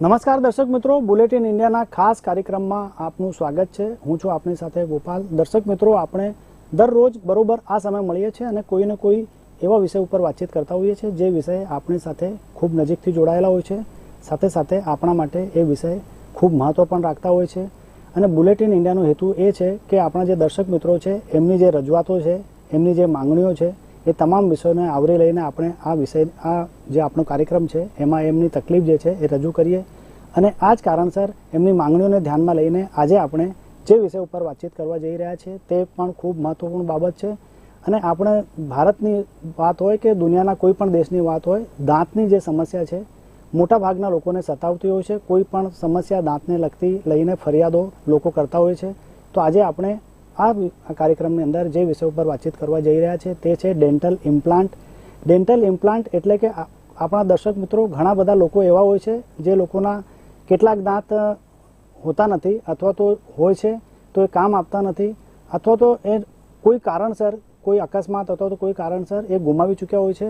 નમસ્કાર દર્શક મિત્રો, બુલેટિન ઇન્ડિયાના ખાસ કાર્યક્રમમાં આપનું સ્વાગત છે. હું છું આપની સાથે ગોપાલ. દર્શક મિત્રો, આપણે દરરોજ બરોબર આ સમય મળીએ છીએ અને કોઈને કોઈ એવા વિષય ઉપર વાતચીત કરતા હોઈએ છીએ, જે વિષય આપણી સાથે ખૂબ નજીકથી જોડાયેલા હોય છે. સાથે સાથે આપણા માટે એ વિષય ખૂબ મહત્વ પણ રાખતા હોય છે. અને બુલેટિન ઇન્ડિયાનો હેતુ એ છે કે આપણા જે દર્શક મિત્રો છે, એમની જે રજૂઆતો છે, એમની જે માંગણીઓ છે એ તમામ વિષયોને આવરી લઈને આપણે આ વિષય, આ જે આપણો કાર્યક્રમ છે, એમાં એમની તકલીફ જે છે એ રજૂ કરીએ. અને આ જ કારણસર એમની માંગણીઓને ધ્યાનમાં લઈને આજે આપણે જે વિષય ઉપર વાતચીત કરવા જઈ રહ્યા છીએ તે પણ ખૂબ મહત્વપૂર્ણ બાબત છે. અને આપણે ભારતની વાત હોય કે દુનિયાના કોઈ પણ દેશની વાત હોય, દાંતની જે સમસ્યા છે, મોટા ભાગના લોકોને સતાવતી હોય છે. કોઈ પણ સમસ્યા દાંતને લગતી લઈને ફરિયાદો લોકો કરતા હોય છે. તો આજે આપણે આ કાર્યક્રમની અંદર જે વિષય ઉપર વાતચીત કરવા જઈ રહ્યા છે તે છે ડેન્ટલ ઇમ્પ્લાન્ટ. ડેન્ટલ ઇમ્પ્લાન્ટ એટલે કે આપણા દર્શક મિત્રો ઘણા બધા લોકો એવા હોય છે જે લોકોના કેટલાક દાંત હોતા નથી અથવા તો હોય છે તો એ કામ આપતા નથી અથવા તો એ કોઈ કારણસર, કોઈ અકસ્માત અથવા તો કોઈ કારણસર એ ગુમાવી ચૂક્યા હોય છે.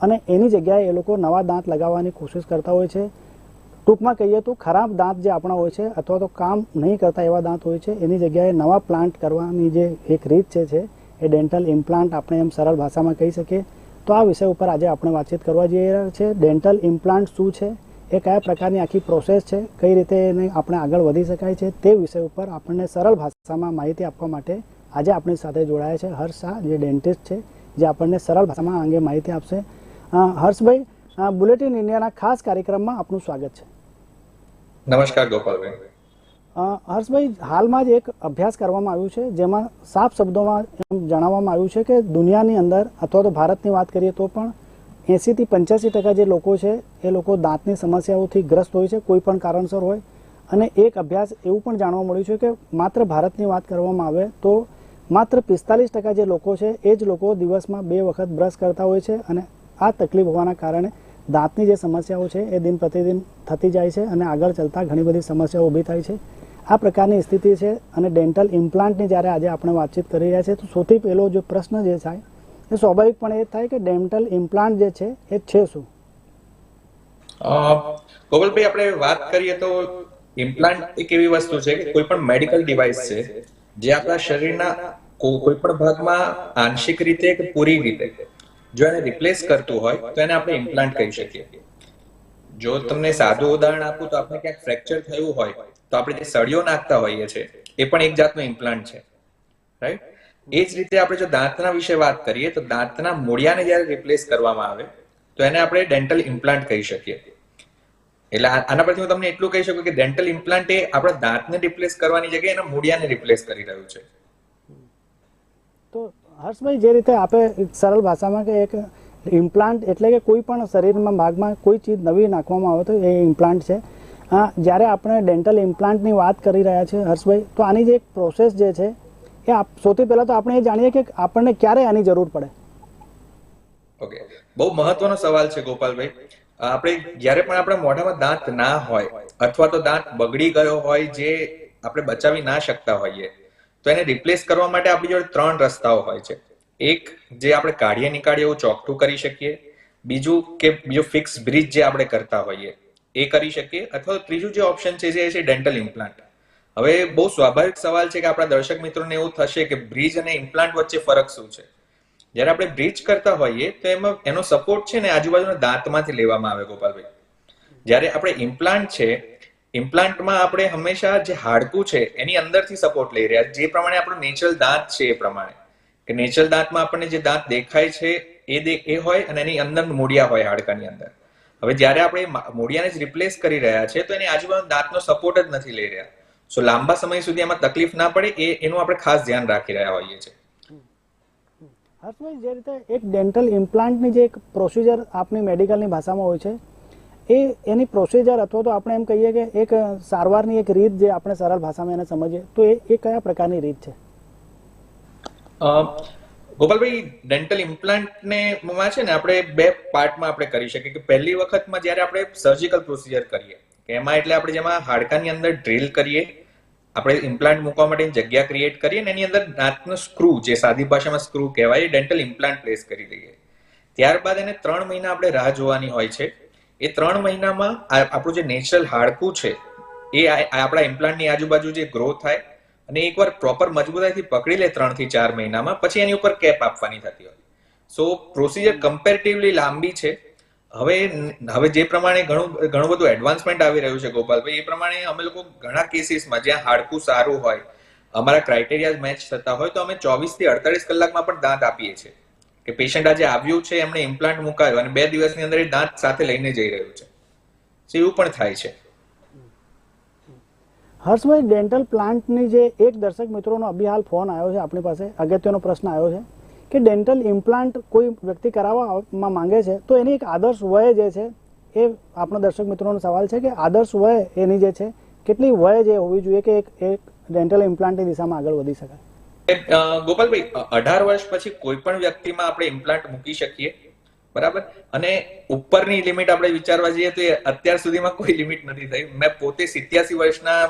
અને એની જગ્યાએ એ લોકો નવા દાંત લગાવવાની કોશિશ કરતા હોય છે. ટૂંકમાં કહીએ તો ખરાબ દાંત જે આપણા હોય છે અથવા તો કામ નહીં કરતા એવા દાંત હોય છે, એની જગ્યાએ નવા પ્લાન્ટ કરવાની જે એક રીત છે છે, એ ડેન્ટલ ઇમ્પ્લાન્ટ આપણે એમ સરળ ભાષામાં કહી શકીએ. તો આ વિષય ઉપર આજે આપણે વાતચીત કરવા જઈ રહ્યા છે. ડેન્ટલ ઇમ્પ્લાન્ટ શું છે? એ કયા પ્રકારની આખી પ્રોસેસ છે? કઈ રીતે એને આપણે આગળ વધી શકાય છે? તે વિષય ઉપર આપણને સરળ ભાષામાં માહિતી આપવા માટે આજે આપણી સાથે જોડાયા છે હર્ષ શાહ, જે ડેન્ટિસ્ટ છે, જે આપણને સરળ ભાષામાં અંગે માહિતી આપશે. હર્ષભાઈ બુલેટિન ઇન્ડિયાના ખાસ કાર્યક્રમમાં આપનું સ્વાગત છે. નમસ્કાર, ગોપાલભાઈ. હર્ષભાઈ, હાલમાં જ એક અભ્યાસ કરવામાં આવ્યું છે, જેમાં સાફ શબ્દોમાં એમ જણાવવામાં આવ્યું છે કે દુનિયાની અંદર, અથવા તો ભારતની વાત કરીએ તો પણ, એંસીથી પંચ્યાસી ટકા જે લોકો છે, એ લોકો દાંતની સમસ્યાઓથી ગ્રસ્ત હોય છે, કોઈ પણ કારણસર હોય. અને એક અભ્યાસ એવું પણ જાણવા મળ્યું છે કે માત્ર ભારતની વાત કરવામાં આવે તો માત્ર પિસ્તાલીસ ટકા જે લોકો છે, એ જ લોકો દિવસમાં બે વખત બ્રશ કરતા હોય છે અને આ તકલીફ હોવાના કારણે દાંતની જે સમસ્યાઓ છે એ દિન પ્રતિદિન થતી જાય છે અને આગળ ચાલતા ઘણી બધી સમસ્યાઓ ઊભી થાય છે. આ પ્રકારની સ્થિતિ છે અને ડેન્ટલ ઇમ્પ્લાન્ટની જ્યારે આજે આપણે વાતચીત કરી રહ્યા છીએ, તો સૌથી પહેલો જે પ્રશ્ન જે થાય, એ સ્વાભાવિકપણે એ થાય કે ડેન્ટલ ઇમ્પ્લાન્ટ જે છે એ છે શું? ગોપાલભાઈ આપણે વાત કરીએ તો ઇમ્પ્લાન્ટ એક એવી વસ્તુ છે કે કોઈ પણ મેડિકલ ડિવાઇસ છે, જે આપણા શરીરના કોઈ પણ ભાગમાં આંશિક રીતે કે પૂરી રીતે જો એને રિપ્લેસ કરતું હોય, તો એને આપણે ઇમ્પ્લાન્ટ કહી શકીએ. જો તમને સાદું ઉદાહરણ આપું તો આપણે ક્યાંક ફ્રેક્ચર થયું હોય, તો આપણે જે સળિયો નાખતા હોઈએ છીએ એ પણ એક જાતનો ઇમ્પ્લાન્ટ છે. રાઈટ એ જ રીતે આપણે જો દાંતના વિશે વાત કરીએ, તો દાંતના મૂળિયાને જ્યારે રિપ્લેસ કરવામાં આવે, તો એને આપણે ડેન્ટલ ઇમ્પ્લાન્ટ કહી શકીએ. એટલે આના પરથી હું તમને એટલું કહી શકું કે ડેન્ટલ ઇમ્પ્લાન્ટ એ આપણા દાંતને રિપ્લેસ કરવાની જગ્યાએ એના મૂળિયાને રિપ્લેસ કરી રહ્યું છે. તો હર્ષભાઈ, જે રીતે આપે સરળ ભાષામાં કે એક ઇમ્પ્લાન્ટ એટલે કે કોઈ પણ શરીરમાં ભાગમાં કોઈ ચીજ નવી નાખવામાં આવે તો એ ઇમ્પ્લાન્ટ છે. હા, જ્યારે આપણે ડેન્ટલ ઇમ્પ્લાન્ટની વાત કરી રહ્યા છીએ હર્ષભાઈ, તો આની જે એક પ્રોસેસ જે છે, એ સૌથી પહેલાં તો આપણે એ જાણીએ કે આપણને ક્યારે આની જરૂર પડે. ઓકે. બહુ મહત્વનો સવાલ છે ગોપાલભાઈ. આપણે જ્યારે પણ આપણા મોઢામાં દાંત ના હોય, અથવા તો દાંત બગડી ગયો હોય જે આપણે બચાવી ના શકતા હોઈએ તો એને રિપ્લેસ કરવા માટે આપણી જોડે ત્રણ રસ્તાઓ હોય છે. એક જે આપણે કાઢીએ નીકાળીએ એવું ચોકઠું કરી શકીએ. બીજું કે બીજો ફિક્સ બ્રિજ જે આપણે કરતા હોઈએ, એ કરી શકીએ. અથવા ત્રીજું જે ઓપ્શન છે, જે છે ડેન્ટલ ઇમ્પ્લાન્ટ હવે બહુ સ્વાભાવિક સવાલ છે કે આપણા દર્શક મિત્રોને એવું થશે કે બ્રિજ અને ઇમ્પ્લાન્ટ વચ્ચે ફરક શું છે? જ્યારે આપણે બ્રિજ કરતા હોઈએ, તો એમાં, એનો સપોર્ટ છે ને આજુબાજુના દાંતમાંથી લેવામાં આવે ગોપાલભાઈ. જ્યારે આપણે ઇમ્પ્લાન્ટ છે ઇમ્પ્લાન્ટમાં આપણે હંમેશા જે હાડકું છે, એની અંદરથી સપોર્ટ લઈ રહ્યા. જે પ્રમાણે આપણું નેચરલ દાંત છે એ પ્રમાણે. કે નેચરલ દાંતમાં આપણને જે દાંત દેખાય છે, એ દે, એ હોય અને એની અંદર મૂળિયા હોય હાડકાની અંદર. હવે જ્યારે આપણે મૂળિયાને જ રિપ્લેસ કરી રહ્યા છે, તો એની આજુબાજુ દાંતનો સપોર્ટ જ નથી લઈ રહ્યા. સો લાંબા સમય સુધી એમાં તકલીફ ના પડે, એ, એનું આપણે ખાસ ધ્યાન રાખી રહ્યા હોઈએ છીએ. હર્ષભાઈ, જે રીતે એક ડેન્ટલ ઇમ્પ્લાન્ટની જે એક પ્રોસિજર આપની મેડિકલની ભાષામાં હોય છે એ એની પ્રોસિજર અથવા તો આપણે એમ કહીએ કે એક સારવારની એક રીત જે આપણે સરળ ભાષામાં એને સમજીએ, તો એ કયા પ્રકારની રીત છે? ગોપાલભાઈ ડેન્ટલ ઇમ્પ્લાન્ટને માં છે ને આપણે બે પાર્ટમાં આપણે કરી શકીએ કે પહેલી વખતમાં જ્યારે આપણે સર્જિકલ પ્રોસિજર કરીએ, કે એમાં એટલે આપણે જેમાં હાડકાની અંદર ડ્રીલ કરીએ, આપણે ઇમ્પ્લાન્ટ મૂકવા માટેની જગ્યા ક્રિએટ કરીએ ને એની અંદર દાંતનો સ્ક્રૂ જે સાદી ભાષામાં સ્ક્રૂ કહેવાય ડેન્ટલ ઇમ્પ્લાન્ટ પ્લેસ કરી દઈએ. ત્યારબાદ એને ત્રણ મહિના આપણે રાહ જોવાની હોય છે. એ ત્રણ મહિનામાં આપણું જે નેચરલ હાડકું છે, એ આપણા ઇમ્પ્લાન્ટની આજુબાજુ જે ગ્રો થાય અને એકવાર પ્રોપર મજબૂતાઈથી પકડી લે ત્રણથી ચાર મહિનામાં, પછી એની ઉપર કેપ આપવાની થતી હોય. સો પ્રોસિજર કમ્પેરેટિવલી લાંબી છે. હવે હવે જે પ્રમાણે ઘણું ઘણું બધું એડવાન્સમેન્ટ આવી રહ્યું છે ગોપાલભાઈ, એ પ્રમાણે અમે લોકો ઘણા કેસીસમાં જ્યાં હાડકું સારું હોય, અમારા ક્રાઇટેરિયા મેચ થતા હોય, તો અમે ચોવીસથી અડતાલીસ કલાકમાં પણ દાંત આપીએ છીએ. કે પેશન્ટ આજે આવ્યું છે, એમણે ઇમ્પ્લાન્ટ મુકાયો અને બે દિવસની અંદર એ દાંત સાથે લઈને જઈ રહ્યું છે. એવું પણ થાય છે. હર્ષભાઈ ડેન્ટલ પ્લાન્ટની જે એક દર્શક મિત્રોનો અભિહાલ ફોન આવ્યો છે, આપણી પાસે અગત્યનો પ્રશ્ન આવ્યો છે કે ડેન્ટલ ઇમ્પ્લાન્ટ કોઈ વ્યક્તિ કરાવવામાં માંગે છે, તો એની એક આદર્શ વય જે છે એ આપણા દર્શક મિત્રોનો સવાલ છે કે આદર્શ વય એની જે છે, કેટલી વય જે હોવી જોઈએ કે એક એક ડેન્ટલ ઇમ્પ્લાન્ટની દિશામાં આગળ વધી શકાય? ગોપાલભાઈ અઢાર વર્ષ પછી કોઈ પણ વ્યક્તિમાં આપણે ઇમ્પ્લાન્ટ મૂકી શકીએ, બરાબર? અને ઉપરની લિમિટ આપણે વિચારવા જઈએ તો અત્યાર સુધીમાં કોઈ લિમિટ નથી થઈ. મેં પોતે સિત્યાસી વર્ષના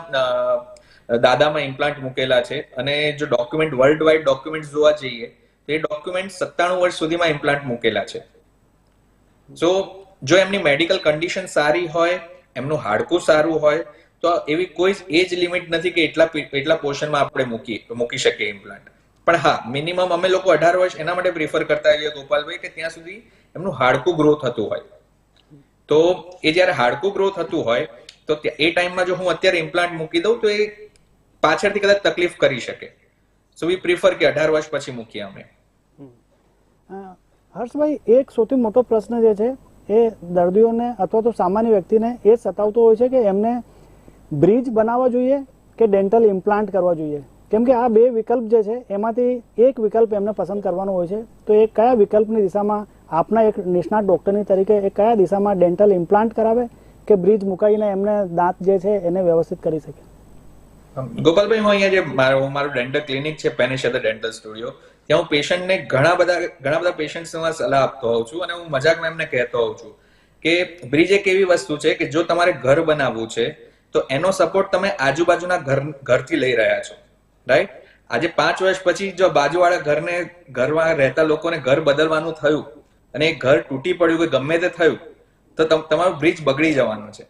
દાદામાં ઇમ્પ્લાન્ટ મૂકેલા છે અને જો ડોક્યુમેન્ટ વર્લ્ડ વાઇડ ડોક્યુમેન્ટ જોવા જઈએ, તો એ ડોક્યુમેન્ટ સત્તાણું વર્ષ સુધીમાં ઇમ્પ્લાન્ટ મૂકેલા છે. જો જો એમની મેડિકલ કન્ડિશન સારી હોય, એમનું હાડકું સારું હોય તો એવી કોઈ એજ લિમિટ નથી કે એટલા એટલા પોર્શનમાં આપણે મૂકી મૂકી શકીએ ઇમ્પ્લાન્ટ પણ હા મિનિમમ અમે લોકો અઢાર વર્ષ એના માટે પ્રિફર કરતા હોઈએ ગોપાલભાઈ કે ત્યાં સુધી એમનું હાડકું ગ્રો થતું હોય. તો એ જ્યારે હાડકું ગ્રો થતું હોય, તો એ ટાઈમમાં જો હું અત્યારે ઇમ્પ્લાન્ટ મૂકી દઉં તો એ પાછળથી કદાચ તકલીફ કરી શકે. સો વી પ્રિફર કે અઢાર વર્ષ પછી મૂકીએ અમે. હર્ષભાઈ, એક સૌથી મોટો પ્રશ્ન જે છે, એ દર્દીઓને અથવા તો સામાન્ય વ્યક્તિને એ સતાવતો હોય છે કે એમને બ્રિજ બનાવવા જોઈએ કે ડેન્ટલ ઇમ્પ્લાન્ટ કરવા જોઈએ? કેમ કે આ બે વિકલ્પ જે છે, એમાંથી એક વિકલ્પ એમને પસંદ કરવાનો હોય છે. તો એ કયા વિકલ્પની દિશામાં આપના એક નિષ્ણાત ડોક્ટરની તરીકે એ કયા દિશામાં ડેન્ટલ ઇમ્પ્લાન્ટ કરાવે કે બ્રિજ મુકાઈને એમને દાંત જે છે એને વ્યવસ્થિત કરી શકે? ગોપાલભાઈ, હું અહીંયા જે મારું મારું ડેન્ટલ ક્લિનિક છે પેનિશેદર ડેન્ટલ સ્ટુડિયો ત્યાં હું પેશન્ટને ઘણા બધા ઘણા બધા પેશન્ટ્સમાં સલાહ આપતો હોઉં છું અને હું મજાકમાં એમને કહેતો હોઉં છું કે બ્રિજ એક એવી વસ્તુ છે કે જો તમારે ઘર બનાવવું છે તો એનો સપોર્ટ તમે આજુબાજુના ઘર ઘરથી લઈ રહ્યા છો રાઈટ આજે પાંચ વર્ષ પછી જો બાજુવાળા ઘરને ઘરમાં રહેતા લોકોને ઘર બદલવાનું થયું અને એ ઘર તૂટી પડ્યું કે ગમે તે થયું તો તમારું બ્રિજ બગડી જવાનું છે.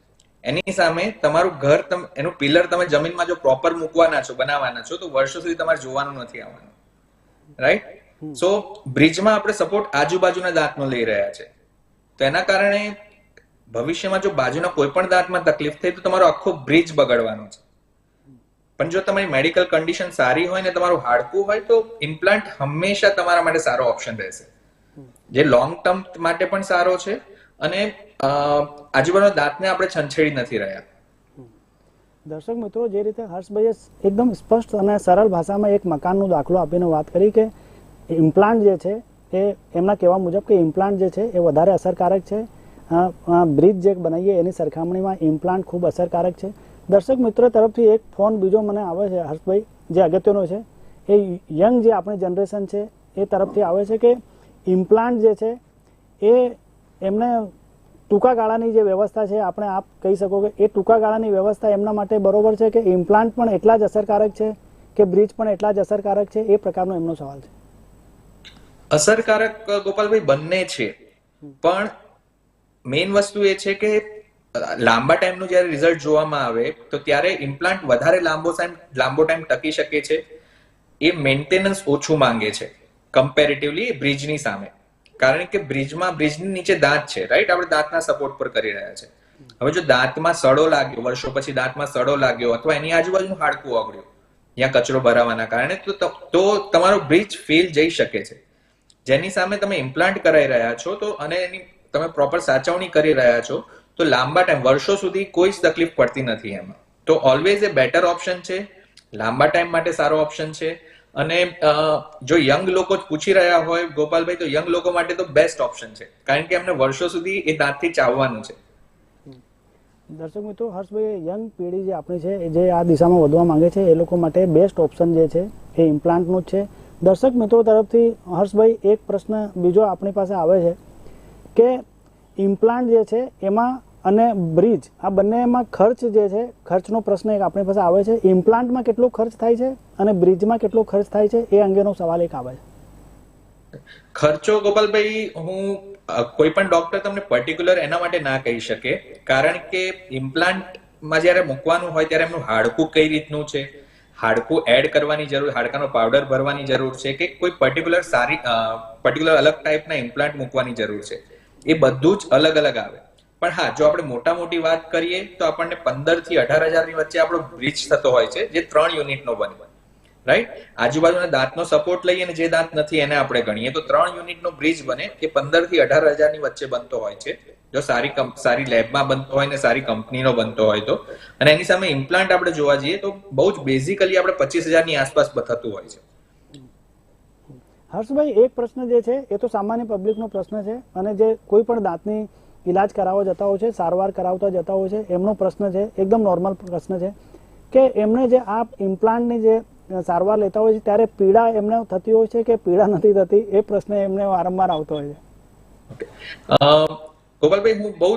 એની સામે તમારું ઘર તમ એનું પિલર તમે જમીનમાં જો પ્રોપર મૂકવાના છો બનાવવાના છો તો વર્ષો સુધી તમારે જોવાનું નથી આવવાનું રાઈટ સો બ્રિજમાં આપણે સપોર્ટ આજુબાજુના દાંતનો લઈ રહ્યા છે. તો એના કારણે ભવિષ્યમાં જો બાજુના કોઈ પણ દાંતમાં તકલીફ થઈ, તો તમારો આખો બ્રિજ બગડવાનો છે. પણ જો તમારી મેડિકલ કન્ડિશન સારી હોય ને તમારું હાડકું હોય, તો ઇમ્પ્લાન્ટ હંમેશા તમારા માટે સારો ઓપ્શન રહેશે. જે લોંગ ટર્મ માટે પણ સારો છે અને આજુબાજુ દાંતને આપણે છંછેડી નથી રહ્યા. દર્શક મિત્રો, જે રીતે હર્ષભાઈએ એકદમ સ્પષ્ટ અને સરળ ભાષામાં એક મકાનનો દાખલો આપીને વાત કરી કે ઇમ્પ્લાન્ટ જે છે, એ એમના કહેવા મુજબ કે ઇમ્પ્લાન્ટ જે છે, એ વધારે અસરકારક છે. બ્રિજ જે બનાવીએ એની સરખામણીમાં ઇમ્પ્લાન્ટ ખૂબ અસરકારક છે. દર્શક મિત્રો તરફથી એક ફોન બીજો મને આવે છે હર્ષભાઈ જે અગત્યનો છે. એ યંગ જે આપણી જનરેશન છે એ તરફથી આવે છે કે ઇમ્પ્લાન્ટ જે છે એ એમને ટૂંકા ગાળાની જે વ્યવસ્થા છે આપણે આપ કહી શકો કે એ ટૂંકા ગાળાની વ્યવસ્થા એમના માટે બરોબર છે કે ઇમ્પ્લાન્ટ પણ એટલા જ અસરકારક છે કે બ્રિજ પણ એટલા જ અસરકારક છે એ પ્રકારનો એમનો સવાલ છે. અસરકારક ગોપાલભાઈ બંને છે. પણ મેઇન વસ્તુ એ છે કે, લાંબા ટાઈમનું જ્યારે રિઝલ્ટ જોવામાં આવે, તો ત્યારે ઇમ્પ્લાન્ટ વધારે લાંબો ટાઈમ લાંબો ટાઈમ ટકી શકે છે. એ મેન્ટેનન્સ ઓછું માંગે છે કમ્પેરેટિવલી બ્રિજની સામે. કારણ કે બ્રિજમાં બ્રિજની નીચે દાંત છે રાઈટ આપણે દાંતના સપોર્ટ પર કરી રહ્યા છે. હવે જો દાંતમાં સડો લાગ્યો, વર્ષો પછી દાંતમાં સડો લાગ્યો, અથવા એની આજુબાજુનું હાડકું ઓગળ્યું ત્યાં કચરો ભરાવાના કારણે, તો તો તમારો બ્રિજ ફેલ જઈ શકે છે. જેની સામે તમે ઇમ્પ્લાન્ટ કરાવી રહ્યા છો, તો અને એની તમે પ્રોપર સાચવણી કરી રહ્યા છો, તો લાંબા ટાઈમ વર્ષો સુધી કોઈ જ તકલીફ પડતી નથી એમાં. તો ઓલવેઝ એ બેટર ઓપ્શન છે, લાંબા ટાઈમ માટે સારો ઓપ્શન છે, અને જો યંગ લોકો પૂછી રહ્યા હોય, ગોપાલભાઈ, તો યંગ લોકો માટે તો બેસ્ટ ઓપ્શન છે. કારણ કે એમને વર્ષો સુધી એ દાંતથી ચાવવાનું છે. દર્શક મિત્રો, હર્ષભાઈ યંગ પેઢી જે આપણી છે જે આ દિશામાં વધવા માંગે છે, એ લોકો માટે બેસ્ટ ઓપ્શન જે છે, એ ઇમ્પ્લાન્ટનું જ છે. દર્શક મિત્રો તરફથી હર્ષભાઈ, એક પ્રશ્ન બીજો આપણી પાસે આવે છે. કે ઇમ્પ્લાન્ટ જે છે એમાં અને બ્રિજ આ બંનેમાં ખર્ચ જે છે, ખર્ચનો પ્રશ્ન એક આપણી પાસે આવે છે. ઇમ્પ્લાન્ટમાં કેટલો ખર્ચ થાય છે અને બ્રિજમાં કેટલો ખર્ચ થાય છે એ અંગેનો સવાલ એક આવે છે. ખર્ચો ગોપાલભાઈ, હું કોઈ પણ ડોક્ટર તમને પર્ટિક્યુલર એના માટે ના કહી શકે, કારણ કે ઇમ્પ્લાન્ટમાં જ્યારે મૂકવાનું હોય ત્યારે એમનું હાડકું કઈ રીતનું છે? હાડકું એડ કરવાની જરૂર, હાડકાનો પાવડર ભરવાની જરૂર છે કે કોઈ પર્ટિક્યુલર સારી પર્ટિક્યુલર અલગ ટાઈપના ઇમ્પ્લાન્ટ મૂકવાની જરૂર છે? એ બધું જ અલગ અલગ આવે. પણ હા, જો આપણે મોટા મોટી વાત કરીએ, તો આપણને પંદરથી અઢાર હજારની વચ્ચે આપણો બ્રિજ થતો હોય છે, જે ત્રણ યુનિટનો બને. રાઈટ આજુબાજુના દાંતનો સપોર્ટ લઈએ અને જે દાંત નથી, એને આપણે ગણીએ. તો ત્રણ યુનિટનો બ્રિજ બને એ પંદરથી અઢાર હજારની વચ્ચે બનતો હોય છે. જો સારી સારી લેબમાં બનતો હોય ને સારી કંપનીનો બનતો હોય તો. અને એની સામે ઇમ્પ્લાન્ટ આપણે જોવા જઈએ તો બહુ જ બેઝિકલી આપણે પચીસ હજારની આસપાસ થતું હોય છે. હર્ષભાઈ, એક પ્રશ્ન જે છે, એ તો સામાન્ય પબ્લિકનો પ્રશ્ન છે અને જે કોઈ પણ દાંતની ઈલાજ કરાવવા જતા હોય છે, સારવાર કરાવતા જતા હોય છે, એમનો પ્રશ્ન છે, એકદમ નોર્મલ પ્રશ્ન છે કે એમને જે આ ઇમ્પ્લાન્ટની જે સારવાર લેતા હોય છે, ત્યારે પીડા એમને થતી હોય છે કે પીડા નથી થતી? એ પ્રશ્ન એમને વારંવાર આવતો હોય છે. ગોપાલભાઈ, હું બહુ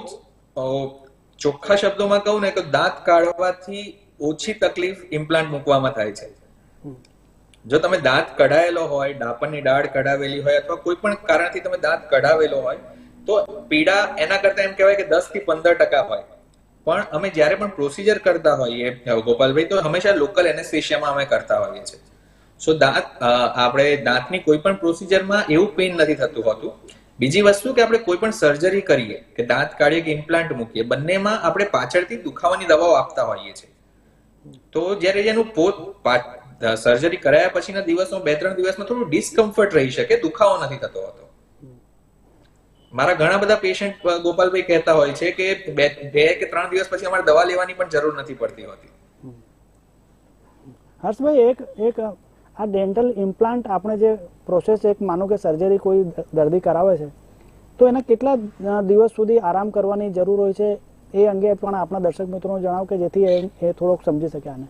ચોખ્ખા શબ્દોમાં કહું ને, તો દાંત કાઢવાથી ઓછી તકલીફ ઇમ્પ્લાન્ટ મૂકવામાં થાય છે. જો તમે દાંત કઢાયેલો હોય ડાપણની દાઢ કઢાવેલી હોય અથવા કોઈ પણ કારણથી તમે દાંત કઢાવેલો હોય, તો પીડા એના કરતા એમ કહેવાય કે દસથી પંદર ટકા હોય. પણ અમે જ્યારે પણ પ્રોસિજર કરતા હોઈએ ગોપાલભાઈ, તો હંમેશા લોકલ એનેસ્થેશિયામાં અમે કરતા હોઈએ છીએ. સો દાંત આપણે દાંતની કોઈ પણ પ્રોસિજરમાં એવું પેઇન નથી થતું હોતું. બીજી વસ્તુ કે આપણે કોઈ પણ સર્જરી કરીએ, કે દાંત કાઢીએ, કે ઇમ્પ્લાન્ટ મૂકીએ, બંનેમાં આપણે પાછળથી દુખાવાની દવાઓ આપતા હોઈએ છીએ. તો જ્યારે એનું પોત સર્જરી કરાયા પછીના દિવસમાં બે ત્રણ દિવસમાં થોડું ડિસ્કમ્ફર્ટ રહી શકે દુખાવો નથી થતો હતો. મારા ઘણા બધા પેશન્ટ ગોપાલભાઈ કહેતા હોય છે કે બે કે ત્રણ દિવસ પછી અમારે દવા લેવાની પણ જરૂર નથી પડતી હોતી. હર્ષભાઈ એક એક આ ડેન્ટલ ઇમ્પ્લાન્ટ આપણે જે પ્રોસેસ એક માનો કે સર્જરી કોઈ દર્દી કરાવે છે તો એના કેટલા દિવસ સુધી આરામ કરવાની જરૂર હોય છે? એ અંગે પણ આપણા દર્શક મિત્રોને જણાવો કે જેથી એ થોડોક સમજી શકે આને.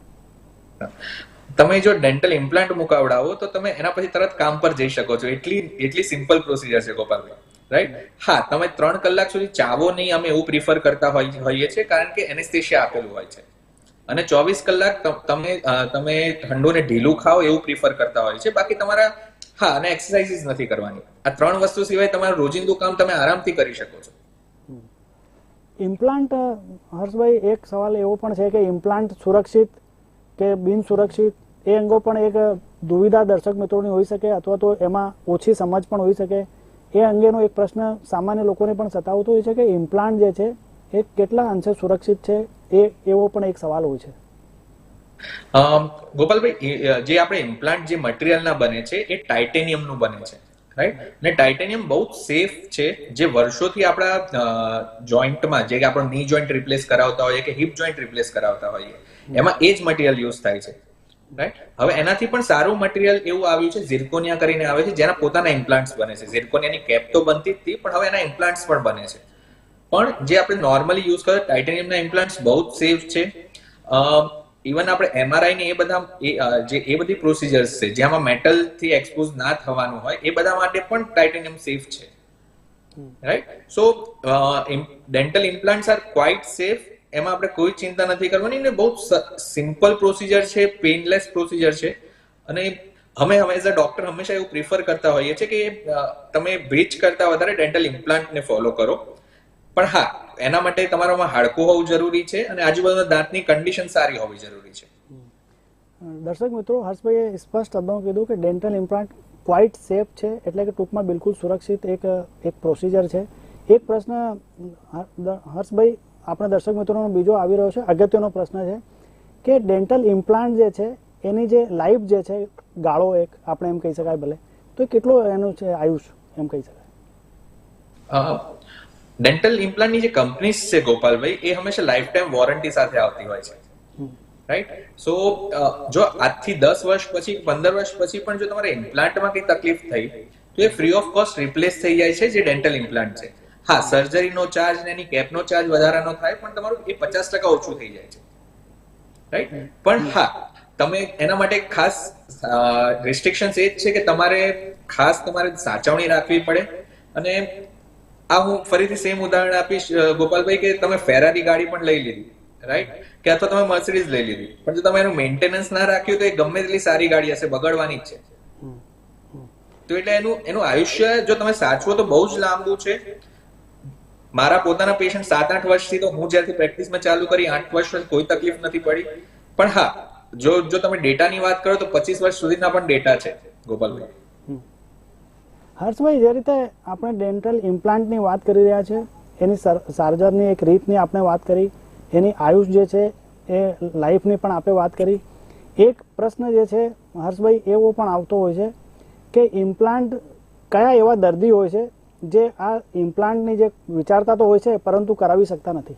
તમે જો ડેન્ટલ ઇમ્પ્લાન્ટ મુકાવડાવો, તો તમે એના પછી તરત કામ પર જઈ શકો છો. એટલી એટલી સિમ્પલ પ્રોસિજર છે ગોપાલભાઈ. રાઈટ હા, તમે ત્રણ કલાક સુધી ચાવો નહીં, અમે એવું પ્રિફર કરતા હોઈએ છીએ, કારણ કે એનેસ્થેશિયા આપેલું હોય છે. અને ચોવીસ કલાક તમે તમે ઠંડુ ને ઢીલું ખાઓ, એવું પ્રિફર કરતા હોય છે. બાકી તમારા, હા, અને એક્સરસાઇઝીસ નથી કરવાની. આ ત્રણ વસ્તુ સિવાય તમારું રોજિંદુ કામ તમે આરામથી કરી શકો છો. ઇમ્પ્લાન્ટ હર્ષભાઈ, એક સવાલ એવો પણ છે કે ઇમ્પ્લાન્ટ સુરક્ષિત કે બિનસુરક્ષિત એ અંગો પણ એક દુવિધા દર્શક મિત્રોની હોઈ શકે અથવા તો એમાં ઓછી સમજ પણ હોઈ શકે. એ અંગેનો એક પ્રશ્ન સામાન્ય લોકોને પણ સતાવતો હોય છે કે ઇમ્પ્લાન્ટ જે છે, એ કેટલા અંશે સુરક્ષિત છે? એ, એવો પણ એક સવાલ હોય છે. ગોપાલભાઈ જે આપણે ઇમ્પ્લાન્ટ જે મટીરિયલના બને છે, એ ટાઇટેનિયમનું બને છે. રાઈટ ને ટાઇટેનિયમ બહુ સેફ છે. જે વર્ષોથી આપણા જોઈન્ટમાં જે આપણો ની જોઈન્ટ રિપ્લેસ કરાવતા હોઈએ કે હિપ જોઈન્ટ રિપ્લેસ કરાવતા હોઈએ, એમાં એ જ મટીરિયલ યુઝ થાય છે. રાઈટ હવે એનાથી પણ સારું મટીરિયલ એવું આવ્યું છે ઝિર્કોનિયા કરીને આવે છે, જેના પોતાના ઇમ્પ્લાન્ટ્સ બને છે. ઝિર્કોનિયાની કેપ તો બનતી જ હતી, પણ હવે એના ઇમ્પ્લાન્ટ્સ પણ બને છે. પણ જે આપણે નોર્મલી યુઝ કરીએ ટાઇટેનિયમના ઇમ્પ્લાન્ટ્સ બહુ જ સેફ છે. ઇવન આપણે એમઆરઆઈ ને એ બધા એ, જે એ બધી પ્રોસિજર્સ છે જેમાં મેટલથી એક્સપોઝ ના થવાનું હોય એ બધા માટે પણ ટાઇટેનિયમ સેફ છે. Right so dental implants are quite safe એમાં આપણે કોઈ ચિંતા નથી કરવાની ને બહુ સિમ્પલ પ્રોસિજર છે પેઇનલેસ પ્રોસિજર છે. અને અમે હવે એઝ અ ડોક્ટર હંમેશા એવું પ્રિફર કરતા હોઈએ છીએ કે તમે બ્રિજ કરતા વધારે ડેન્ટલ ઇમ્પ્લાન્ટને ફોલો કરો. પણ હા એના માટે તમારામાં હાડકું હોવું જરૂરી છે અને આજુબાજુના દાંતની કન્ડિશન સારી હોવી જરૂરી છે. દર્શક મિત્રો હર્ષભાઈએ સ્પષ્ટ શબ્દોમાં કીધું કે ડેન્ટલ ઇમ્પ્લાન્ટ ક્વાઇટ સેફ છે એટલે કે ટૂંકમાં બિલકુલ સુરક્ષિત એક એક પ્રોસિજર છે. એક પ્રશ્ન હર્ષભાઈ આપણા દર્શક મિત્રોનો બીજો આવી રહ્યો છે અગત્યનો પ્રશ્ન છે કે ડેન્ટલ ઇમ્પ્લાન્ટ જે છે એની જે લાઈફ જે છે ગાળો એક આપણે એમ કહી શકાય ભલે. તો કેટલો એનું છે આયુષ એમ કહી શકાય? ડેન્ટલ ઇમ્પ્લાન્ટની જે કંપનીઝ છે ગોપાલભાઈ એ હંમેશા લાઈફ ટાઈમ વોરંટી સાથે આવતી હોય છે. રાઈટ સો જો આજથી દસ વર્ષ પછી પંદર વર્ષ પછી પણ જો તમારે ઇમ્પ્લાન્ટમાં કઈ તકલીફ થઈ તો એ ફ્રી ઓફ કોસ્ટ રિપ્લેસ થઈ જાય છે જે ડેન્ટલ ઇમ્પ્લાન્ટ છે. હા સર્જરીનો ચાર્જ ને એની કેપનો ચાર્જ વધારાનો થાય પણ તમારું એ પચાસ ટકા ઓછું થઈ જાય છે. રાઈટ પણ હા તમે એના માટે ખાસ રિસ્ટ્રિક્શન્સ એ જ છે કે તમારે ખાસ તમારે સાચવણી રાખવી પડે અને આ હું ફરીથી સેમ ઉદાહરણ આપીશ ગોપાલભાઈ, કે તમે ફેરારી ગાડી પણ લઈ લીધી રાઈટ કે અથવા તમે મર્સિડીઝ લઈ લીધી. પણ જો તમે એનું મેન્ટેનન્સ ના રાખ્યું તો એ ગમે તેટલી સારી ગાડી હશે, બગડવાની જ છે. તો એટલે એનું એનું આયુષ્ય જો તમે સાચવો તો બહુ જ લાંબુ છે. મારા પોતાના પેશન્ટ સાત આઠ વર્ષથી તો હું જ્યારથી પ્રેક્ટિસમાં ચાલુ કરી, આઠ વર્ષ કોઈ તકલીફ નથી પડી. પણ હા, જો જો તમે ડેટાની વાત કરો તો પચીસ વર્ષ સુધીના પણ ડેટા છે, ગોપાલભાઈ. હર્ષભાઈ, જે રીતે આપણે ડેન્ટલ ઇમ્પ્લાન્ટની વાત કરી રહ્યા છે, એની સર- એક રીતની આપણે વાત કરી, એની આયુષ જે છે, એ લાઈફની પણ આપણે વાત કરી. એક પ્રશ્ન જે છે, હર્ષભાઈ, એવો પણ આવતો હોય છે કે ઇમ્પ્લાન્ટ કયા એવા દર્દી હોય છે, જે આ ઇમ્પ્લાન્ટની જે વિચારતા તો હોય છે, પરંતુ કરાવી શકતા નથી?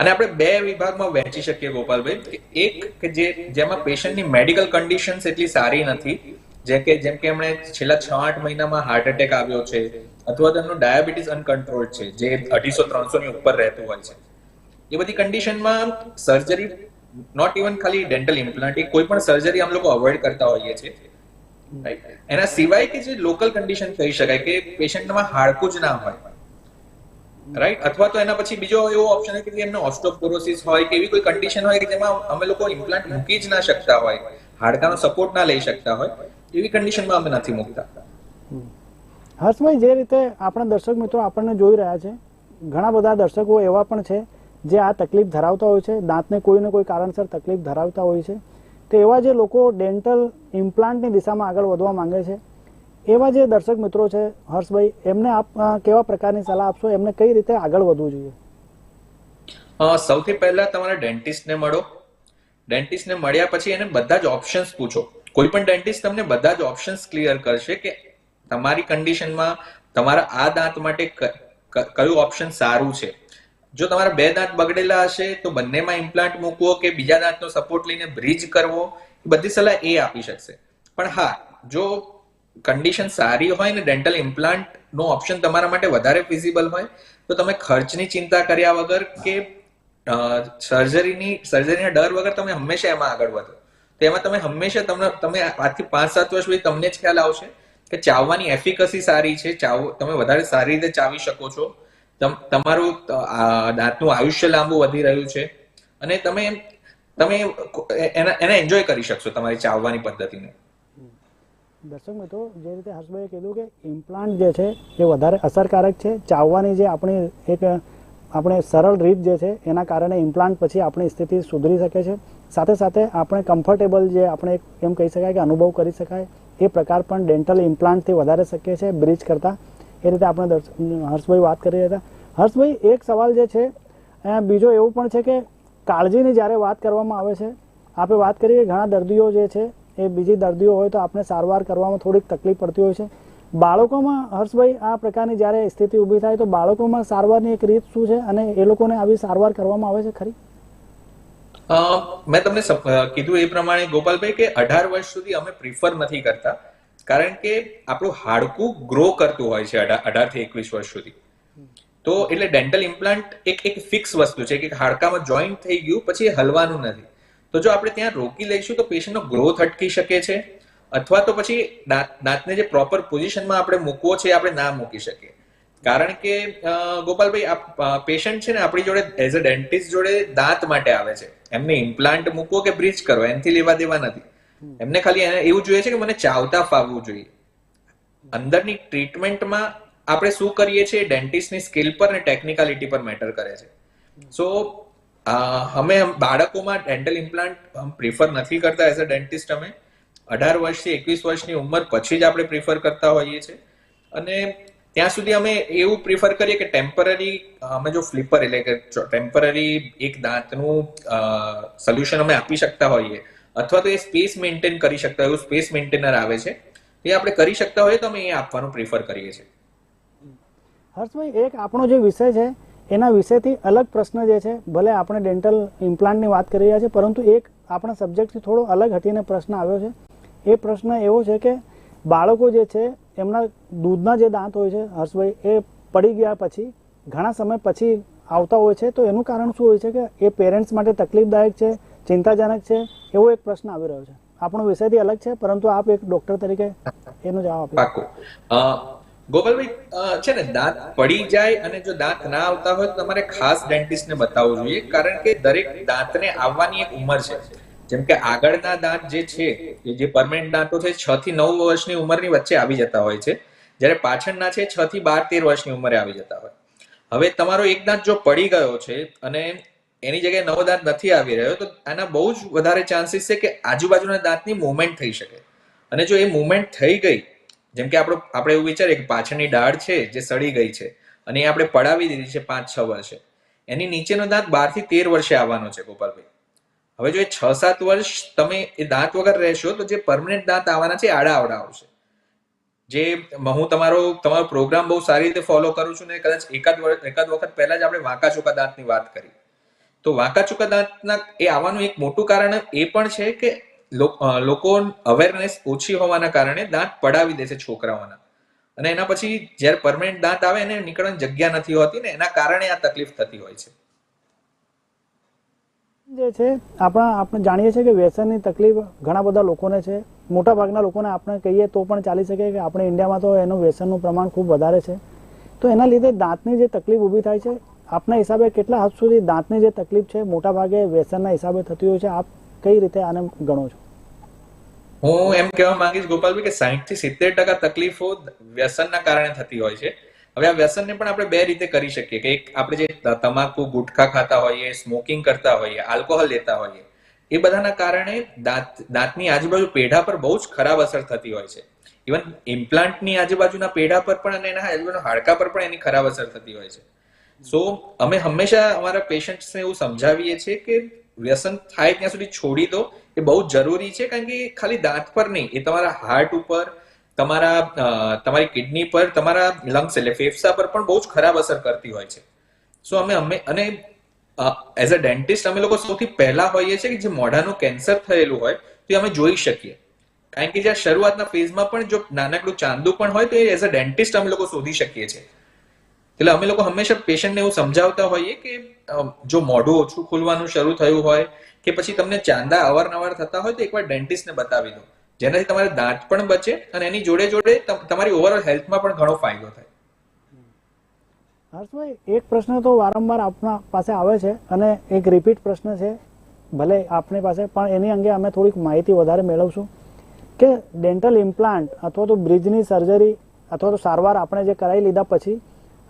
અને આપણે બે વિભાગમાં વહેંચી શકીએ, ગોપાલભાઈ. એક કે જે, જેમાં પેશન્ટની મેડિકલ કન્ડિશન્સ એટલી સારી નથી જેમ કે જેમ કે એમણે છેલ્લા છ આઠ મહિનામાં હાર્ટ એટેક આવ્યો છે, અથવા તો એમનું ડાયાબિટીસ અનકન્ટ્રોલ છે, જે અઢીસો ત્રણસો ની ઉપર રહેતું હોય છે. એ બધી કન્ડિશનમાં સર્જરી નોટ ઇવન ખાલી ડેન્ટલ ઇમ્પ્લાન્ટ કોઈ પણ સર્જરી આમ લોકો અવોઇડ કરતા હોઈએ છીએ? એના સિવાય કે જે લોકલ કન્ડિશન કહી શકાય કે પેશન્ટમાં હાડકું જ ના હોય. રાઈટ અથવા તો એના પછી બીજો એવો ઓપ્શન હોય કે એમને ઓસ્ટોપોરોસિસ હોય કે એવી કોઈ કન્ડિશન હોય કે જેમાં અમે લોકો ઇમ્પ્લાન્ટ મૂકી જ ના શકતા હોય, હાડકાનો સપોર્ટ ના લઈ શકતા હોય એવી કન્ડિશનમાં અમે નથી મૂકતા. હર્ષભાઈ જે રીતે આપણા દર્શક મિત્રો આપણને જોઈ રહ્યા છે ઘણા બધા દર્શકો એવા પણ છે જે આ તકલીફ ધરાવતા હોય છે દાંતને કોઈ ને કોઈ કારણસર તકલીફ ધરાવતા હોય છે. તો એવા જે લોકો ડેન્ટલ ઇમ્પ્લાન્ટની દિશામાં આગળ વધવા માંગે છે એવા જે દર્શક મિત્રો છે હર્ષભાઈ એમને આપ કેવા પ્રકારની સલાહ આપશો? એમને કઈ રીતે આગળ વધવું જોઈએ? સૌથી પહેલા તમારા ડેન્ટિસ્ટને મળો. ડેન્ટિસ્ટને મળ્યા પછી એને બધા જ ઓપ્શન્સ પૂછો. કોઈ પણ ડેન્ટિસ્ટ તમને બધા જ ઓપ્શન્સ ક્લિયર કરશે કે તમારી કન્ડિશનમાં તમારા આ દાંત માટે કયું ઓપ્શન સારું છે. જો તમારા બે દાંત બગડેલા હશે, તો બંનેમાં ઇમ્પ્લાન્ટ મૂકવો કે બીજા દાંતનો સપોર્ટ લઈને બ્રિજ કરવો બધી સલાહ એ આપી શકશે. પણ હા, જો કન્ડિશન સારી હોય ને ડેન્ટલ ઇમ્પ્લાન્ટ નો ઓપ્શન તમારા માટે વધારે ફિઝિબલ હોય, તો તમે ખર્ચની ચિંતા કર્યા વગર કે સર્જરીની સર્જરીના ડર વગર તમે હંમેશા એમાં આગળ વધો. તો એમાં તમે હંમેશા તમને, તમે આજથી પાંચ, સાત વર્ષ સુધી તમને જ ખ્યાલ આવશે કે ચાવવાની એફિકસી સારી છે. ચાવ, તમે વધારે સારી રીતે ચાવી શકો છો. તમ- તમારું દાંતનું આયુષ્ય લાંબુ વધી રહ્યું છે. અને તમે તમે એના, એને એન્જોય કરી શકશો તમારી ચાવવાની પદ્ધતિને. દર્શક મિત્રો, જે રીતે હર્ષભાઈએ કીધું કે ઇમ્પ્લાન્ટ જે છે એ વધારે અસરકારક છે. ચાવવાની જે આપણી એક, આપણે સરળ રીત જે છે એના કારણે ઇમ્પ્લાન્ટ પછી આપણી સ્થિતિ સુધરી શકે છે. સાથે સાથે આપણે કમ્ફર્ટેબલ જે આપણે એમ કહી શકાય કે અનુભવ કરી શકાય, એ પ્રકાર પણ ડેન્ટલ ઇમ્પ્લાન્ટથી વધારે શક્ય છે બ્રિજ કરતાં. એ રીતે આપણે હર્ષભાઈ વાત કરી રહ્યા હતા. હર્ષભાઈ, એક સવાલ જે છે બીજો એવું પણ છે કે કાળજીની જ્યારે વાત કરવામાં આવે છે આપણે વાત કરીએ ઘણા દર્દીઓ જે છે, એ બીજી દર્દીઓ હોય તો આપણે સારવાર કરવામાં થોડીક તકલીફ પડતી હોય છે. બાળકોમાં, હર્ષભાઈ, આ પ્રકારની જ્યારે સ્થિતિ ઊભી થાય તો બાળકોમાં સારવારની એક રીત શું છે અને એ લોકોને આવી સારવાર કરવામાં આવે છે ખરી? મેં તમને કીધું એ પ્રમાણે ગોપાલભાઈ કે અઢાર વર્ષ સુધી અમે પ્રિફર નથી કરતા. કારણ કે આપણું હાડકું ગ્રો કરતું હોય છે અઢારથી એકવીસ વર્ષ સુધી. તો એટલે ડેન્ટલ ઇમ્પ્લાન્ટ એક એક ફિક્સ વસ્તુ છે કે હાડકામાં જોઈન્ટ થઈ ગયું, પછી હલવાનું નથી. તો જો આપણે ત્યાં રોકી લઈશું તો પેશન્ટનો ગ્રોથ અટકી શકે છે, અથવા તો પછી દાંત, દાંતને જે પ્રોપર પોઝિશનમાં આપણે મૂકવો છે આપણે ના મૂકી શકીએ. કારણ કે ગોપાલભાઈ પેશન્ટ છે ને આપણી જોડે એઝ અ ડેન્ટિસ્ટ જોડે દાંત માટે આવે છે. એમને ઇમ્પ્લાન્ટ મૂકવો કે બ્રિજ કરો, એનાથી લેવા દેવા નથી. એમને ખાલી એને એવું જોઈએ છે કે મને ચાવતા ફાવવું જોઈએ. અંદરની ટ્રીટમેન્ટમાં આપણે શું કરીએ છીએ? ડેન્ટિસ્ટની સ્કિલ પર અને ટેકનિકાલિટી પર મેટર કરે છે. સો અમે બાળકોમાં ડેન્ટલ ઇમ્પ્લાન્ટ પ્રિફર નથી કરતા એઝ અ ડેન્ટિસ્ટ અમે. અઢાર વર્ષથી એકવીસ વર્ષની ઉંમર પછી જ આપણે પ્રિફર કરતા હોઈએ છીએ. અને ત્યાં સુધી અમે એવું પ્રિફર કરીએ કે ટેમ્પરરી અમે જો ફ્લિપર એટલે કે ટેમ્પરરી એક દાંતનું સોલ્યુશન અમે આપી શકતા હોઈએ. અથવા તો એ સ્પેસ મેન્ટેન કરી શકતા હોય, એવું સ્પેસ મેન્ટેનર આવે છે. એ આપણે કરી શકતા હોઈએ તો અમે એ આપવાનું પ્રિફર કરીએ છીએ. હર્ષભાઈ, એક આપણો જે વિષય છે, એના વિષયથી અલગ પ્રશ્ન જે છે, ભલે આપણે ડેન્ટલ ઇમ્પ્લાન્ટની વાત કરી રહ્યા છીએ, પરંતુ એક આપણા સબ્જેક્ટથી થોડો અલગ હટીને પ્રશ્ન આવ્યો છે. એ પ્રશ્ન એવો છે કે બાળકો જે છે એમના દૂધના જે દાંત હોય છે, હર્ષભાઈ, એ પડી ગયા પછી, ઘણા સમય પછી આવતા હોય છે, તો એનું કારણ શું હોય છે કે એ પેરેન્ટ્સ માટે તકલીફદાયક છે, ચિંતાજનક છે, એવો એક પ્રશ્ન આવી રહ્યો છે. આપણો વિષયથી અલગ છે, પરંતુ આપ એક ડોક્ટર તરીકે એનો જવાબ આપો ગોપાલભાઈ છે ને, દાંત પડી જાય અને જો દાંત ના આવતા હોય તો તમારે ખાસ ડેન્ટિસ્ટને બતાવવું જોઈએ, કારણ કે દરેક દાંતને આવવાની એક ઉંમર છે. જેમ કે આગળના દાંત જે છે જે પરમેનન્ટ દાંતો છે, છ થી નવ વર્ષની ઉંમરની વચ્ચે આવી જતા હોય છે. જ્યારે પાછળના છે, છ થી બાર, તેર વર્ષની ઉંમરે આવી જતા હોય. હવે તમારો એક દાંત જો પડી ગયો છે અને એની જગ્યાએ નવો દાંત નથી આવી રહ્યો, તો આના બહુ જ વધારે ચાન્સીસ છે કે આજુબાજુના દાંતની મુવમેન્ટ થઈ શકે. અને જો એ મુવમેન્ટ થઈ ગઈ, જેમ કે આપણો, આપણે એવું વિચારીએ કે પાછળની ડાળ છે, જે સડી ગઈ છે, અને એ આપણે પડાવી દીધી છે પાંચ, છ વર્ષે, એની નીચેનો દાંત બારથી તેર વર્ષે આવવાનો છે ગોપાલભાઈ. હવે જો એ છ સાત વર્ષ તમે એ દાંત વગર રહેશો, તો જે પરમનન્ટ દાંત આવવાના છે આડા આવડા આવશે. જે હું તમારો તમારો પ્રોગ્રામ બહુ સારી રીતે ફોલો કરું છું ને કદાચ એકાદ વર્ષ એકાદ વખત પહેલા જ આપણે વાંકા ચોકા દાંતની વાત કરી. તો વાંકા ચૂકા દાંતના એ આવવાનું એક મોટું કારણ એ પણ છે કે લોકો અવેરનેસ ઓછી હોવાના કારણે દાંત પડાવી દે છે છોકરાઓના. અને એના પછી જ્યારે પરમનન્ટ દાંત આવે, એને નીકળવાની જગ્યા નથી હોતી ને એના કારણે આ તકલીફ થતી હોય છે. જે છે, આપણા આપણે જાણીએ છીએ કે વ્યસનની તકલીફ ઘણા બધા લોકોને છે. મોટા ભાગના લોકોને આપણે કહીએ તો પણ ચાલી શકે કે આપણે ઇન્ડિયામાં તો એનું વ્યસનનું પ્રમાણ ખૂબ વધારે છે. તો એના લીધે દાંતની જે તકલીફ ઊભી થાય છે, આપના હિસાબે કેટલા હદ સુધી દાંતની જે તકલીફ છે મોટા ભાગે વ્યસનના હિસાબે થતી હોય છે, આપ કઈ રીતે આને ગણો છો? હું એમ કહેવા માંગીશ ગોપાલભાઈ કે સાહીઠથી સિત્તેર ટકા તકલીફો વ્યસનના કારણે થતી હોય છે. હવે આ વ્યસનને પણ આપણે બે રીતે કરી શકીએ કે એક આપણે જે તમાકુ, ગુટખા ખાતા હોઈએ સ્મોકિંગ કરતા હોઈએ આલ્કોહોલ લેતા હોઈએ, એ બધાના કારણે દાંત, દાંતની આજુબાજુ પેઢા પર બહુ જ ખરાબ અસર થતી હોય છે. ઇવન ઇમ્પ્લાન્ટની આજુબાજુના પેઢા પર પણ અને એના આજુબાજુના હાડકા પર પણ એની ખરાબ અસર થતી હોય છે. સો અમે હંમેશા અમારા પેશન્ટ્સને એવું સમજાવીએ છીએ કે વ્યસન થાય ત્યાં સુધી છોડી દો. એ બહુ જરૂરી છે કારણ કે ખાલી દાંત પર નહીં, એ તમારા હાર્ટ ઉપર તમારા તમારી કિડની પર, તમારા લંગ્સ એટલે ફેફસા પર પણ બહુ જ ખરાબ અસર કરતી હોય છે. સો અમે અમે, અને એઝ અ ડેન્ટિસ્ટ અમે લોકો સૌથી પહેલા હોઈએ છીએ કે જે મોઢાનું કેન્સર થયેલું હોય, તો અમે જોઈ શકીએ. કારણ કે જ્યાં શરૂઆતના ફેઝમાં પણ જો નાનકડું ચાંદુ પણ હોય, તો એ એઝ અ ડેન્ટિસ્ટ અમે લોકો શોધી શકીએ છીએ. એટલે અમે લોકો હંમેશા પેશન્ટને એવું સમજાવતા હોઈએ કે જો મોઢું ઓછું ખુલવાનું શરૂ થયું હોય, કે પછી તમને ચાંદા અવારનવાર થતા હોય, તો એકવાર ડેન્ટિસ્ટને બતાવી દો. જેનાથી તમારા દાંત પણ બચે અને એની જોડે જોડે તમારી ઓવરઓલ હેલ્થમાં પણ ઘણો ફાયદો થાય. હર્ષભાઈ એક પ્રશ્ન તો વારંવાર આપના પાસે આવે છે અને એક રિપીટ પ્રશ્ન છે. ભલે આપની પાસે પણ એની અંગે અમે થોડીક માહિતી વધારે મેળવશું. કે ડેન્ટલ ઇમ્પ્લાન્ટ અથવા તો બ્રિજની સર્જરી અથવા તો સારવાર આપણે જે કરાવી લીધા પછી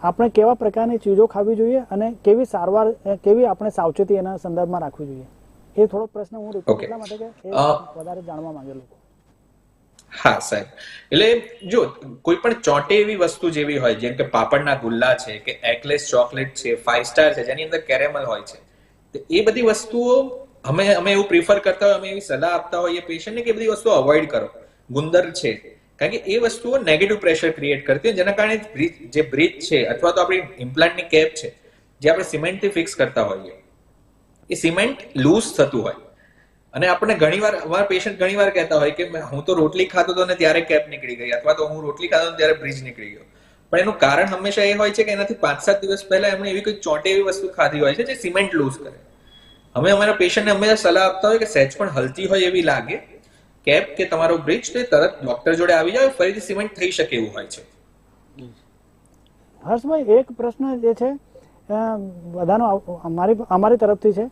આપણે કેવા પ્રકારની ચીજો ખાવી જોઈએ અને કેવી સારવાર કેવી આપણે સાવચેતી એના સંદર્ભમાં રાખવી જોઈએ? એ થોડો પ્રશ્ન હું રિપીટ એટલા માટે કે વધારે જાણવા માંગેલો હા, સાહેબ. એટલે જો કોઈ પણ ચોટે એવી વસ્તુ જેવી હોય, જેમ કે પાપડના ગુલ્લા છે, કે એકલેસ ચોકલેટ છે ફાઈવ સ્ટાર છે, જેની અંદર કેરેમલ હોય છે એ બધી વસ્તુઓ અમે અમે એવું પ્રિફર કરતા હોય, અમે એવી સલાહ આપતા હોઈએ પેશન્ટને કે એ બધી વસ્તુઓ અવોઇડ કરો. ગુંદર છે, કારણ કે એ વસ્તુઓ નેગેટિવ પ્રેશર ક્રિએટ કરતી હોય, જેના કારણે જે બ્રિજ છે, અથવા તો આપણી ઇમ્પ્લાન્ટની કેપ છે, જે આપણે સિમેન્ટથી ફિક્સ કરતા હોઈએ, એ સિમેન્ટ લૂઝ થતું હોય. અને આપણે ઘણીવાર, અમારા પેશન્ટ ઘણીવાર કહેતા હોય કે હું તો રોટલી ખાતો હતો ને ત્યારે કેપ નીકળી ગઈ, અથવા તો હું રોટલી ખાતો ત્યારે બ્રિજ નીકળી ગયો. પણ એનું કારણ હંમેશા એ હોય છે કે એનાથી પાંચ સાત દિવસ પહેલા એમણે એવી કોઈ ચોંટે એવી વસ્તુ ખાધી હોય છે જે સિમેન્ટ લૂઝ કરે. અમે અમારા પેશન્ટને હંમેશા સલાહ આપતા હોય કે સહેજ પણ હલતી હોય એવી લાગે. કેપ કે તમારો બ્રિજ તે તરત ડોક્ટર જોડે આવી જાય, ફરીથી સિમેન્ટ થઈ શકે એવું હોય છે. હર્ષભાઈ, એક પ્રશ્ન જે છે બધાનો અમારી અમારી તરફથી છે.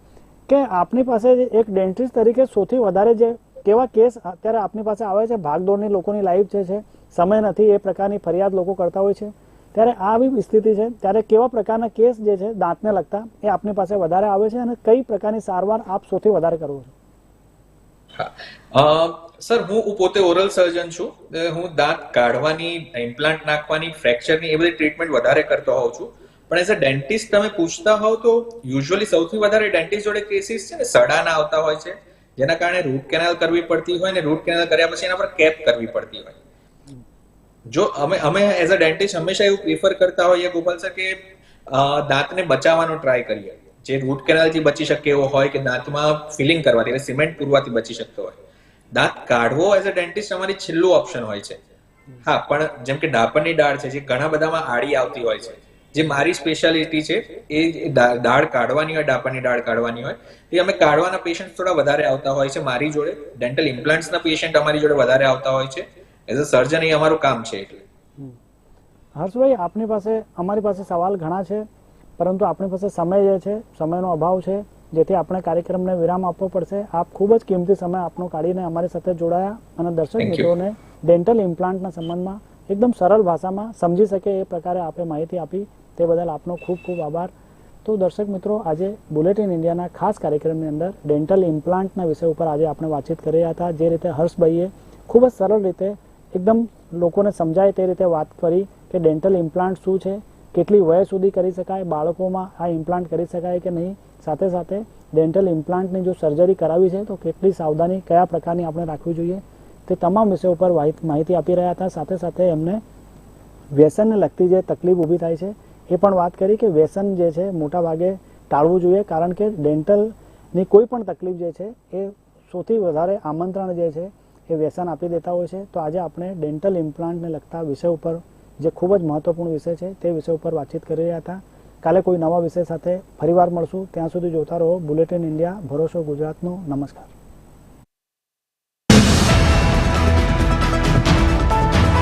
કે આપની પાસે એક ડેન્ટિસ્ટ તરીકે સૌથી વધારે જે કેવા કેસ અત્યારે આપની પાસે આવે છે? ભાગદોડની લોકોની લાઈફ જે છે, સમય નથી, એ પ્રકારની ફરિયાદ લોકો કરતા હોય છે. ત્યારે આવી સ્થિતિ છે. ત્યારે કેવા પ્રકારના કેસ જે છે, દાંતને લગતા, એ આપની પાસે વધારે આવે છે અને કઈ પ્રકારની સારવાર આપ સૌથી વધારે કરો છો? સર, હું પોતે ઓરલ સર્જન છું. હું દાંત કાઢવાની ઇમ્પ્લાન્ટ નાખવાની ફ્રેક્ચરની એ બધી ટ્રીટમેન્ટ વધારે કરતો હોઉં છું. પણ એઝ અ ડેન્ટિસ્ટ તમે પૂછતા હોવ તો યુઝ્યુઅલી સૌથી વધારે ડેન્ટિસ્ટ જોડે કેસીસ છે ને સડાના આવતા હોય છે, જેના કારણે રૂટ કેનાલ કરવી પડતી હોય ને રૂટ કેનાલ કર્યા પછી એના પર કેપ કરવી પડતી હોય. જો અમે અમે એઝ અ ડેન્ટિસ્ટ હંમેશા એવું પ્રિફર કરતા હોઈએ ગોપાલ સર કે દાંતને બચાવવાનો ટ્રાય કરીએ. જે રૂટ કેનાલથી બચી શકે એવો હોય કે દાંતમાં ફિલિંગ કરવાથી, એટલે સિમેન્ટ પૂરવાથી બચી શકતો હોય. દાંત કાઢવો એઝ અ ડેન્ટિસ્ટ અમારી છેલ્લું ઓપ્શન હોય છે. હા, પણ જેમ કે ડાપણની દાળ છે, જે ઘણા બધામાં આડી આવતી હોય છે. જે મારી સ્પેશિયાલિટી છે એ દાળ કાઢવાની હોય ડાપાની દાળ કાઢવાની હોય એ અમે કાઢવાના પેશન્ટ થોડા વધારે આવતા હોય છે મારી જોડે. ડેન્ટલ ઇમ્પ્લાન્ટ્સના પેશન્ટ અમારી જોડે વધારે આવતા હોય છે. એઝ અ સર્જન એ અમારું કામ છે એટલે. હર્ષભાઈ આપની પાસે અમારી પાસે સવાલ ઘણા છે પરંતુ આપણી પાસે સમય જે છે સમયનો અભાવ છે જેથી આપણે કાર્યક્રમને વિરામ આપવો પડશે. આપ ખૂબ જ કિંમતી સમય આપનો કાઢીને અમારી સાથે જોડાયા. અને દર્શક મિત્રોને ડેન્ટલ ઇમ્પ્લાન્ટના સંબંધમાં એકદમ સરળ ભાષામાં સમજી શકે એ પ્રકારે આપે માહિતી આપી. તે બદલ આપનો ખૂબ ખૂબ આભાર. તો દર્શક મિત્રો, આજે બુલેટિન ઇન્ડિયાના ખાસ કાર્યક્રમની અંદર ડેન્ટલ ઇમ્પ્લાન્ટના વિષય ઉપર આજે આપણે વાતચીત કરી રહ્યા હતા. જે રીતે હર્ષભાઈએ ખૂબ જ સરળ રીતે એકદમ લોકોને સમજાય તે રીતે વાત કરી કે ડેન્ટલ ઇમ્પ્લાન્ટ શું છે, કેટલી વય સુધી કરી શકાય, બાળકોમાં આ ઇમ્પ્લાન્ટ કરી શકાય કે નહીં. સાથે સાથે ડેન્ટલ ઇમ્પ્લાન્ટની જો સર્જરી કરાવી છે, તો કેટલી સાવધાની, કયા પ્રકારની આપણે રાખવી જોઈએ. તે તમામ વિષયો વાહિત- માહિતી આપી રહ્યા હતા. સાથે સાથે એમને વ્યસનને લગતી જે તકલીફ ઊભી થાય છે, એ પણ વાત કરી કે વ્યસન જે છે, મોટા ભાગે ટાળવું જોઈએ, કારણ કે ડેન્ટલની કોઈ પણ તકલીફ જે છે, એ સૌથી વધારે આમંત્રણ જે છે, એ વ્યસન આપી દેતા હોય છે. તો આજે આપણે ડેન્ટલ ઇમ્પ્લાન્ટને લગતા વિષય ઉપર જે ખૂબ જ મહત્વપૂર્ણ વિષય છે, તે વિષય ઉપર વાતચીત કરી રહ્યા હતા. કાલે કોઈ નવા વિષય સાથે ફરીવાર મળશું. ત્યાં સુધી જોતા રહો. બુલેટિન ઇન્ડિયા ભરોસો ગુજરાતનો. નમસ્કાર.